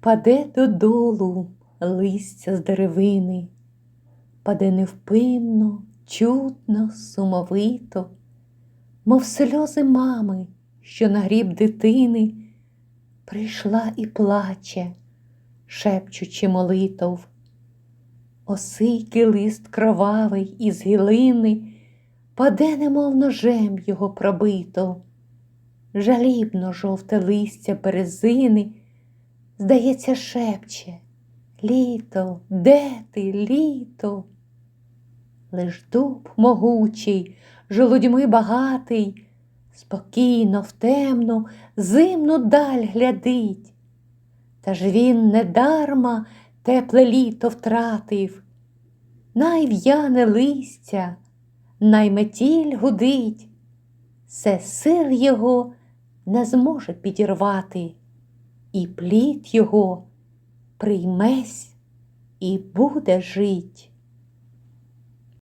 Паде додолу листя з деревини, паде невпинно, чутно, сумовито, мов сльози мами, що на гріб дитини прийшла і плаче, шепчучи молитов. Осикий лист кровавий із гілини паде, немов ножем його пробито, жалібно жовте листя березини, здається, шепче Літо, де ти, літо? Лиш дуб могучий, жолудьми багатий, спокійно, в темну, зимну даль глядить. Та ж він недарма тепле літо втратив, най в'яне листя, най метіль гудить, все сил його не зможе підірвати, і плід його приймесь і буде жить.